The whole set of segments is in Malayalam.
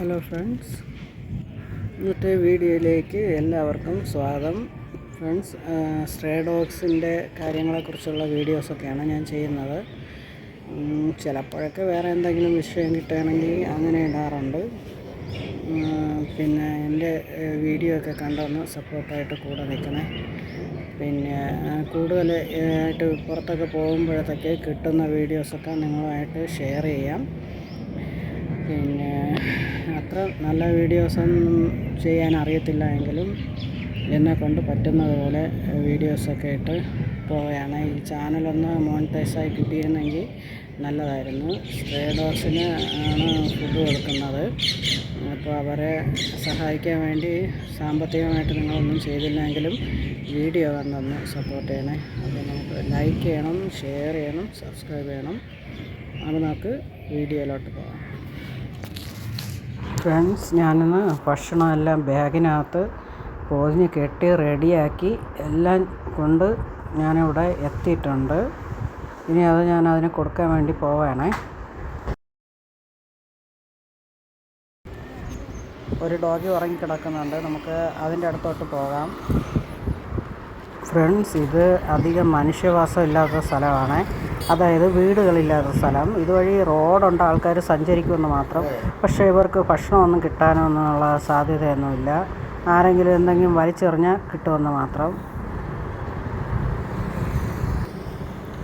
ഹലോ ഫ്രണ്ട്സ് ഇന്നത്തെ വീഡിയോയിലേക്ക് എല്ലാവർക്കും സ്വാഗതം. ഫ്രണ്ട്സ് സ്ട്രേ ഡോഗ്സിന്റെ കാര്യങ്ങളെക്കുറിച്ചുള്ള വീഡിയോസൊക്കെയാണ് ഞാൻ ചെയ്യുന്നത്. ചിലപ്പോഴൊക്കെ വേറെ എന്തെങ്കിലും വിഷയം കിട്ടുകയാണെങ്കിൽ അങ്ങനെ ഇടാറുണ്ട്. പിന്നെ എന്റെ വീഡിയോ ഒക്കെ കണ്ടൊന്ന് സപ്പോർട്ടായിട്ട് കൂടെ നിൽക്കണേ. പിന്നെ കൂടുതൽ ആയിട്ട് പുറത്തൊക്കെ പോകുമ്പോഴത്തേക്ക് കിട്ടുന്ന വീഡിയോസൊക്കെ നിങ്ങളുമായിട്ട് ഷെയർ ചെയ്യാം. പിന്നെ അത്ര നല്ല വീഡിയോസൊന്നും ചെയ്യാൻ അറിയത്തില്ല എങ്കിലും എന്നെ കൊണ്ട് പറ്റുന്നത് പോലെ വീഡിയോസൊക്കെ ഇട്ട് പോവുകയാണ്. ഈ ചാനലൊന്ന് മോണിറ്റൈസായി കിട്ടിയിരുന്നെങ്കിൽ നല്ലതായിരുന്നു. സ്ട്രേ ഡോഗ്സിന് ആണ് ഫുഡ് കൊടുക്കുന്നത്. അപ്പോൾ അവരെ സഹായിക്കാൻ വേണ്ടി സാമ്പത്തികമായിട്ട് നിങ്ങളൊന്നും ചെയ്തില്ലെങ്കിലും വീഡിയോ കണ്ടൊന്ന് സപ്പോർട്ട് ചെയ്യണേ. അപ്പോൾ നമുക്ക് ലൈക്ക് ചെയ്യണം ഷെയർ ചെയ്യണം സബ്സ്ക്രൈബ് ചെയ്യണം. അപ്പോൾ നമുക്ക് വീഡിയോയിലോട്ട് പോകാം. ഫ്രണ്ട്സ് ഞാനിന്ന് ഭക്ഷണമെല്ലാം ബാഗിനകത്ത് പൊതിഞ്ഞ് കെട്ടി റെഡിയാക്കി എല്ലാം കൊണ്ട് ഞാനിവിടെ എത്തിയിട്ടുണ്ട്. ഇനി അത് ഞാൻ അതിന് കൊടുക്കാൻ വേണ്ടി പോവാണേ. ഒരു ഡോഗി ഉറങ്ങിക്കിടക്കുന്നുണ്ട്. നമുക്ക് അതിന്റെ അടുത്തോട്ട് പോകാം. ഫ്രണ്ട്സ് ഇത് അധികം മനുഷ്യവാസം ഇല്ലാത്ത സ്ഥലമാണ്. അതായത് വീടുകളില്ലാത്ത സ്ഥലം. ഇതുവഴി റോഡുണ്ട് ആൾക്കാർ സഞ്ചരിക്കുമെന്ന് മാത്രം. പക്ഷേ ഇവർക്ക് ഭക്ഷണമൊന്നും കിട്ടാനൊന്നുള്ള സാധ്യതയൊന്നുമില്ല. ആരെങ്കിലും എന്തെങ്കിലും വലിച്ചെറിഞ്ഞാൽ കിട്ടുമെന്ന് മാത്രം.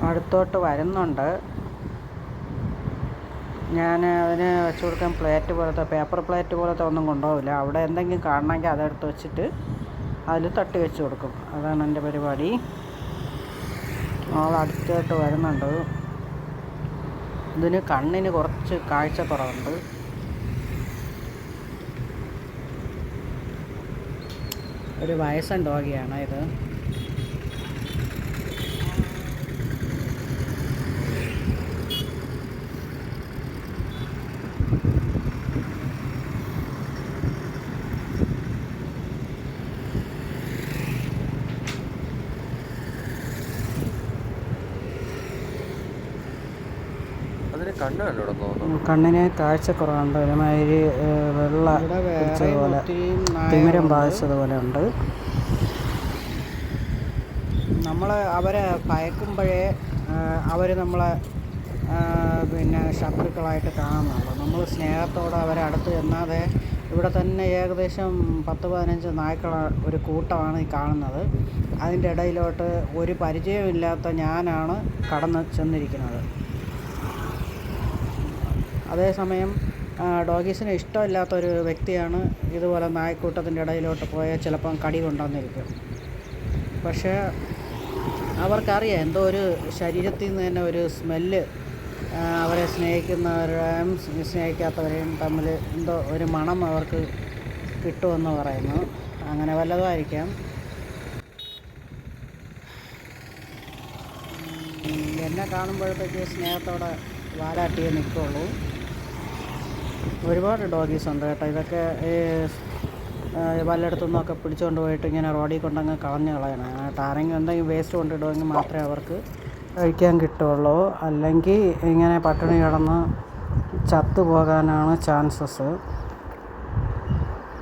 അടുത്തോട്ട് വരുന്നുണ്ട്. ഞാൻ അതിന് വെച്ച് കൊടുക്കാൻ പ്ലേറ്റ് പോലത്തെ പേപ്പർ പ്ലേറ്റ് പോലത്തെ ഒന്നും കൊണ്ടുപോകില്ല അവിടെ എന്തെങ്കിലും കാണണമെങ്കിൽ അതെടുത്ത് വെച്ചിട്ട് അതിൽ തട്ടി വെച്ച് കൊടുക്കും. അതാണ് എന്റെ പരിപാടി. ആൾ അടുത്തായിട്ട് വരുന്നുണ്ട്. ഇതിന് കണ്ണിന് കുറച്ച് കാഴ്ചക്കുറവുണ്ട്. ഒരു വയസ്സൻ ഡോഗിയാണ് ഇത്. കണ്ണിന് കാഴ്ചക്കുറവുണ്ട് ഒരുമാതിരി വെള്ള പിടിച്ചതുപോലെ തിമിരം ബാധിച്ചതുപോലെ ഉണ്ട്. നമ്മൾ അവരെ ഭയക്കുമ്പോഴേ അവർ നമ്മളെ പിന്നെ ശത്രുക്കളായിട്ട് കാണുന്നുള്ളൂ നമ്മൾ സ്നേഹത്തോടെ അവരെ അടുത്ത് ചെന്നാതെ ഇവിടെ തന്നെ ഏകദേശം പത്ത് പതിനഞ്ച് നായ്ക്കള ഒരു കൂട്ടമാണ് ഈ കാണുന്നത്. അതിന്റെ ഇടയിലോട്ട് ഒരു പരിചയമില്ലാത്ത ഞാനാണ് കടന്ന് ചെന്നിരിക്കുന്നത്. അതേസമയം സമയം ഡോഗീസിന് ഇഷ്ടമില്ലാത്തൊരു വ്യക്തിയാണ് ഇതുപോലെ നായ്ക്കൂട്ടത്തിന്റെ ഇടയിലോട്ട് പോയാൽ ചിലപ്പം കടി കൊണ്ടുവന്നിരിക്കും. പക്ഷേ അവർക്കറിയാം എന്തോ ഒരു ശരീരത്തിൽ നിന്ന് തന്നെ ഒരു സ്മെല്ല് അവരെ സ്നേഹിക്കുന്നവരെയും സ്നേഹിക്കാത്തവരെയും തമ്മിൽ എന്തോ ഒരു മണം അവർക്ക് കിട്ടുമെന്ന് പറയുന്നു. അങ്ങനെ വല്ലതുമായിരിക്കാം എന്നെ കാണുമ്പോഴത്തേക്ക് സ്നേഹത്തോടെ വാലാട്ടിയേ നിൽക്കുള്ളൂ. ഒരുപാട് ഡോഗീസ് ഉണ്ട് കേട്ടോ. ഇതൊക്കെ ഈ പലയിടത്തു നിന്നൊക്കെ പിടിച്ചുകൊണ്ട് പോയിട്ട് ഇങ്ങനെ റോഡിൽ കൊണ്ടങ്ങ് കളഞ്ഞ് കളയണം. ആരെങ്കിലും എന്തെങ്കിലും വേസ്റ്റ് കൊണ്ടിടുമെങ്കിൽ മാത്രമേ അവർക്ക് കഴിക്കാൻ കിട്ടുള്ളൂ. അല്ലെങ്കിൽ ഇങ്ങനെ പട്ടിണി കിടന്ന് ചത്തു പോകാനാണ് ചാൻസസ്.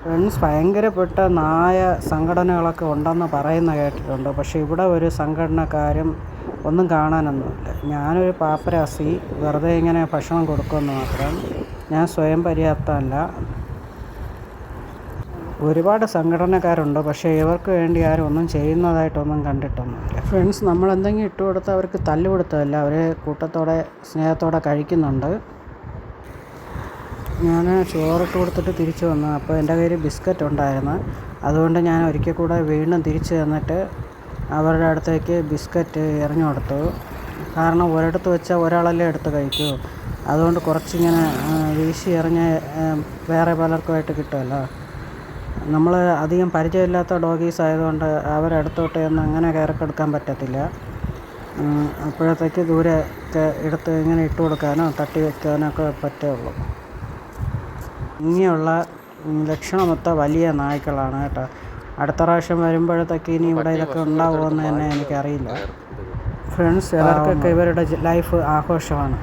ഫ്രണ്ട്സ് ഭയങ്കരപ്പെട്ട നായ സംഘടനകളൊക്കെ ഉണ്ടെന്ന് പറയുന്ന കേട്ടിട്ടുണ്ട്. പക്ഷേ ഇവിടെ ഒരു സംഘടനക്കാരും ഒന്നും കാണാനൊന്നുമില്ല. ഞാനൊരു പാപ്പരാസി വെറുതെ ഇങ്ങനെ ഭക്ഷണം കൊടുക്കുമെന്ന് മാത്രം ഞാൻ സ്വയം പര്യാപ്തമല്ല. ഒരുപാട് സംഘടനക്കാരുണ്ട് പക്ഷേ ഇവർക്ക് വേണ്ടി ആരും ഒന്നും ചെയ്യുന്നതായിട്ടൊന്നും കണ്ടിട്ടൊന്നുമില്ല. ഫ്രണ്ട്സ് നമ്മൾ എന്തെങ്കിലും ഇട്ട് കൊടുത്താൽ അവർക്ക് തല്ല് കൊടുത്തതല്ല അവർ കൂട്ടത്തോടെ സ്നേഹത്തോടെ കഴിക്കുന്നുണ്ട്. ഞാൻ ചോറിട്ട് കൊടുത്തിട്ട് തിരിച്ചു വന്നു. അപ്പോൾ എന്റെ കയ്യിൽ ബിസ്ക്കറ്റ് ഉണ്ടായിരുന്നു. അതുകൊണ്ട് ഞാൻ ഒരിക്കൽ കൂടെ വീണ്ടും തിരിച്ചു തന്നിട്ട് അവരുടെ അടുത്തേക്ക് ബിസ്ക്കറ്റ് എറിഞ്ഞു കൊടുത്തു. കാരണം ഒരിടത്ത് വെച്ചാൽ ഒരാളല്ലേ എടുത്ത് കഴിക്കൂ. അതുകൊണ്ട് കുറച്ചിങ്ങനെ വീശി എറിഞ്ഞ് വേറെ പലർക്കുമായിട്ട് കിട്ടുമല്ലോ. നമ്മൾ അധികം പരിചയമില്ലാത്ത ഡോഗീസ് ആയതുകൊണ്ട് അവരടുത്തോട്ട് ഒന്നും അങ്ങനെ കയറിക്കെടുക്കാൻ പറ്റത്തില്ല. അപ്പോഴത്തേക്ക് ദൂരെ എടുത്ത് ഇങ്ങനെ ഇട്ട് കൊടുക്കാനോ തട്ടി വയ്ക്കാനോ ഒക്കെ പറ്റുള്ളൂ. ഇങ്ങനെയുള്ള ലക്ഷണമൊത്ത വലിയ നായ്ക്കളാണ് കേട്ടോ. അടുത്ത പ്രാവശ്യം വരുമ്പോഴത്തേക്ക് ഇനി ഇവിടെ ഇതൊക്കെ ഉണ്ടാവുമെന്ന് തന്നെ എനിക്കറിയില്ല. ഫ്രണ്ട്സ് എല്ലാവർക്കൊക്കെ ഇവരുടെ ലൈഫ് ആഘോഷമാണ്.